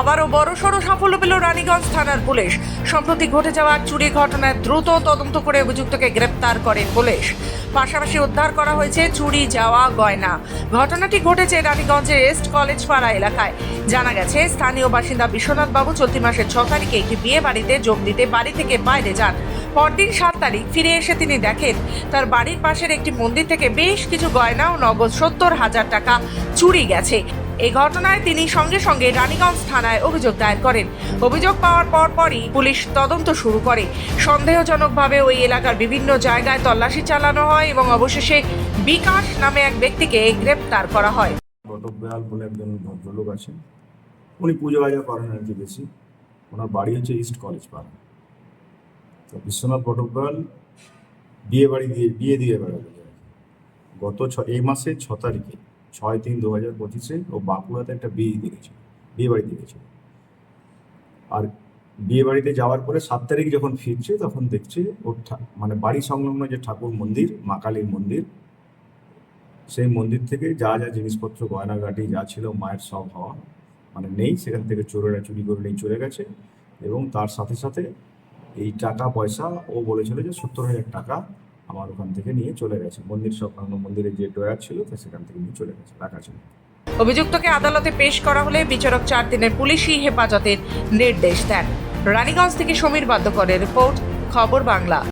আবারও বড়সড় সাফল্য পেল রানীগঞ্জ থানার পুলিশ। সম্প্রতি ঘটে যাওয়া চুরি ঘটনায় দ্রুত তদন্ত করে অভিযুক্তকে গ্রেপ্তার করেন পুলিশ। পাশাপাশি উদ্ধার করা হয়েছে চুরি যাওয়া গয়না। ঘটনাটি ঘটেছে রানীগঞ্জের এস্ট কলেজ পাড়া এলাকায়। জানা গেছে, স্থানীয় বাসিন্দা বিশ্বনাথ বাবু চলতি মাসের ছ তারিখে একটি বিয়ে বাড়িতে যোগ দিতে বাড়ি থেকে বাইরে যান। পরদিন সাত তারিখ ফিরে এসে তিনি দেখেন, তার বাড়ির পাশের একটি মন্দির থেকে বেশ কিছু গয়না ও নগদ সত্তর হাজার টাকা চুরি গেছে। এই ঘটনায় তিনি সঙ্গে সঙ্গে রানীগঞ্জ থানায় অভিযোগ দায়ের করেন। অভিযোগ পাওয়ার পর পরই পুলিশ তদন্ত শুরু করে। সন্দেহজনকভাবে ওই এলাকার বিভিন্ন জায়গায় তল্লাশি চালানো হয় এবং অবশেষে বিকাশ নামে এক ব্যক্তিকে গ্রেপ্তার করা হয়। ঘটকদয়াল বলে একজন ভদ্রলোক আছেন। উনি পুজো আজা করেন আর কি বেশি। ওনার বাড়ি হচ্ছে ইস্ট কলেজ পাড়া। তো বিশ্বনাথ ঘটকদয়াল বিয়ে বাড়ি দিয়ে, বিয়ে দিয়ে বেড়াবে গত ছ, এই মাসে ছ তারিখে ছয় তিন দু হাজার পঁচিশে ও বাঁকুড়াতে একটা বিয়ে দিয়েছিল বিয়ে বাড়ি দিয়েছিল আর বিয়ে বাড়িতে যাওয়ার পরে সাত তারিখ যখন ফিরছে তখন দেখছে ওর মানে বাড়ি সংলগ্ন যে ঠাকুর মন্দির, মা কালীর মন্দির, সেই মন্দির থেকে যা যা জিনিসপত্র গয়নাঘাটি যা ছিল মায়ের সব হওয়া মানে নেই, সেখান থেকে চোরেরা চুরি করে নিয়ে চলে গেছে এবং তার সাথে সাথে এই টাকা পয়সা ও বলেছিল যে সত্তর হাজার টাকা আমার ওখান থেকে নিয়ে চলে গেছে। মন্দির সংলগ্ন মন্দিরে যে ডয়ার ছিল সেখান থেকে নিয়ে চলে গেছে টাকা ছিল। অভিযুক্তকে আদালতে পেশ করা হলে বিচারক চার দিনের পুলিশি হেফাজতের নির্দেশ দেন। রানীগঞ্জ থেকে সমীর বাদ্যকরের রিপোর্ট, খবর বাংলা।